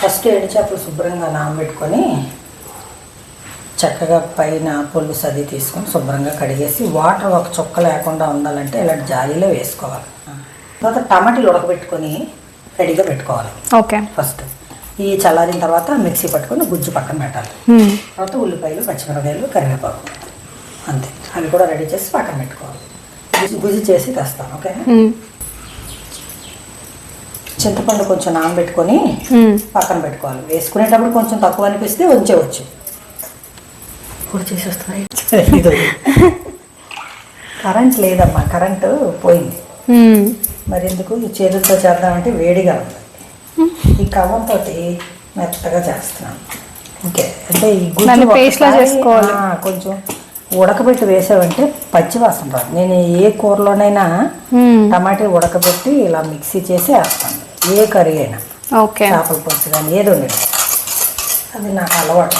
First ఎండు చేపలు శుభ్రంగా నానబెట్టుకొని చక్కగా పైన పుల్లు సది తీసుకొని శుభ్రంగా కడిగేసి వాటర్ ఒక చుక్క లేకుండా ఉండాలంటే ఇలాంటి జాలీలో వేసుకోవాలి. తర్వాత టమాటీలు ఉడకబెట్టుకొని రెడీగా పెట్టుకోవాలి. ఓకే. ఫస్ట్ ఈ చల్లారిన తర్వాత మిక్సీ పట్టుకొని గుజ్జు పక్కన పెట్టాలి. తర్వాత ఉల్లిపాయలు పచ్చిమిరపకాయలు కరివేపాకు. అంతే. అవి కూడా రెడీ చేసి పక్కన పెట్టుకోవాలి. గుజ్జు గుజ్జు చేసి తెస్తాను ఓకే. చింతపండు కొంచెం నానబెట్టుకొని. పక్కన పెట్టుకోవాలి. వేసుకునేటప్పుడు కొంచెం తక్కువ అనిపిస్తే ఉంచేవచ్చు. ఇప్పుడు చేసేస్తున్నాయి కరెంట్ లేదమ్మా కరెంటు పోయింది. మరి ఎందుకు ఈ చేతులతో చేద్దామంటే వేడిగా ఉంది. ఈ కవ్వంతో మెత్తగా చేస్తున్నాను. ఓకే. అంటే ఈ గుజ్జు చేసుకోవాలి. కొంచెం ఉడకబెట్టి వేసావంటే పచ్చి వాసన రాదు. నేను ఏ కూరలోనైనా. టమాటా ఉడకబెట్టి ఇలా మిక్సీ చేసి వేస్తాను. ఏ కర్రీ అయినా. ఓకే. చేపల పులుసు కానీ ఏది ఉండదు అది నాకు అలవాటు.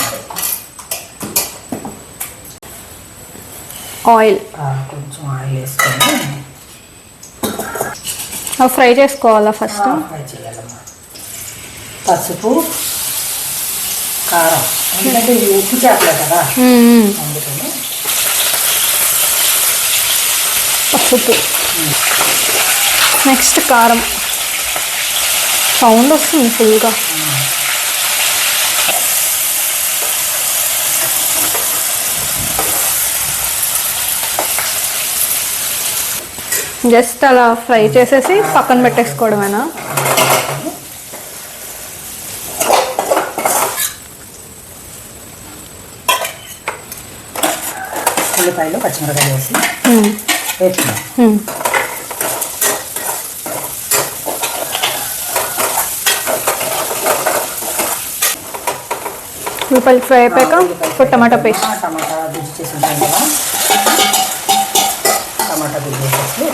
ఆయిల్. కొంచెం ఆయిల్ వేసుకొని ఫ్రై చేసుకోవాలా ఫస్ట్? ఫ్రై చేయాలమ్మా. పసుపు కారం. ఎందుకంటే ఇది ఉప్పు చేపలే కదా. అందుకని. పసుపు. నెక్స్ట్ కారం. సౌండ్ వస్తుంది ఫుల్గా జస్ట్ అలా ఫ్రై చేసేసి పక్కన పెట్టేసుకోవడమేనా? ఉల్లిపాయలు పచ్చిమిరపకాయలు వేసి. వేసుకున్నాం. ఉల్లిపాయలు ఫ్రై అయిపోయాక ఇప్పుడు టమాటా పేస్ట్. టమాటా గుజ్జు చేసి ఉంటాం కదా. టమాటా గుజ్జు వేసేసి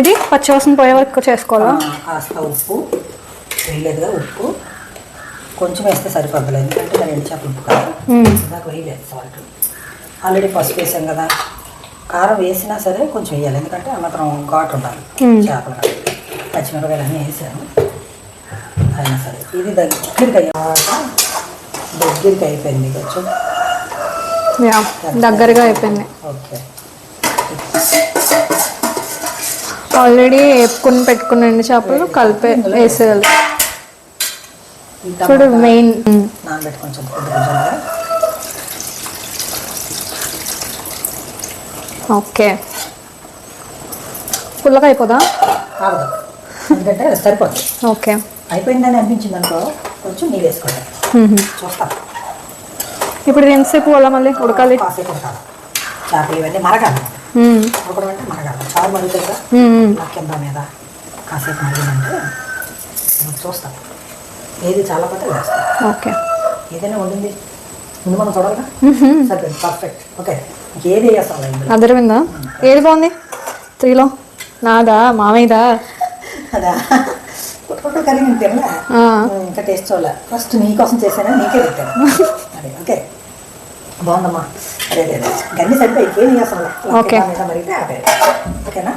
ఇది పచ్చివాసన పోయే వరకు చేసుకోవాలా? కాస్త ఉప్పు వేయలేదుగా ఉప్పు. కొంచెం వేస్తే సరిపోద్దులేదు ఎందుకంటే మరి ఎండు చేపలు ఉప్పు కదా. ఇందాక వేయలేదు సాల్ట్ ఆల్రెడీ పసుపు వేసాం కదా. కారం వేసినా సరే కొంచెం వేయాలి. ఎందుకంటే ఆ మాత్రం ఘాటు ఉండాలి. చేపలు పచ్చిమిరపకాయలు అన్నీ వేసాను అయినా సరే. ఇది దగ్గరికి అయ్యాక దగ్గరికి అయిపోయింది కొంచెం. దగ్గరగా అయిపోయింది. ఓకే. ఆల్రెడీ వేపుకుని పెట్టుకున్న ఎండు చేపలు కలిపే వేసేయాలి. చూడు మెయిన్ నానబెట్టి కొంచెం ఓకే. పుల్లగా అయిపోదా ఎందుకంటే సరిపోతుంది ఓకే. అయిపోయిందని అనిపించింది అనుకో కొంచెం నీళ్ళు. చూస్తాం. ఇప్పుడు ఇది ఎంతసేపు అలా మళ్ళీ ఉడకాలి? కాసేపు ఉడకాలి చేపలు ఇవన్నీ మరగాలి. ఉడకడం అంటే మరగాలి. చారు మరుగుతుంది కదా. మీద కాసేపు మరిగిందంటే మనం చూస్తాం. ఏది చాలా వేస్తాం. ఓకే. ఏదైనా వండింది ముందు మనం చూడాలిగా. సరిపోయింది పర్ఫెక్ట్ ఓకే ఇంకేది వేస్తాం ఇందులో? అదరవిందా ఏది బాగుంది? త్రీలో? నాదా? మామయ్యదా? అదా. పుట్టుకుంటూ కర్రీ నేను తినలే. ఇంకా టేస్ట్ చూడలే? ఫస్ట్ నీకోసం చేశాను? నీకే పెట్టాను. అదే ఓకే. బాగుందమ్మా. అదే అదే గన్ని సరిపోయి ఇంకేం చేస్తాం ఓకే. మరిగితే ఆపేది ఓకేనా?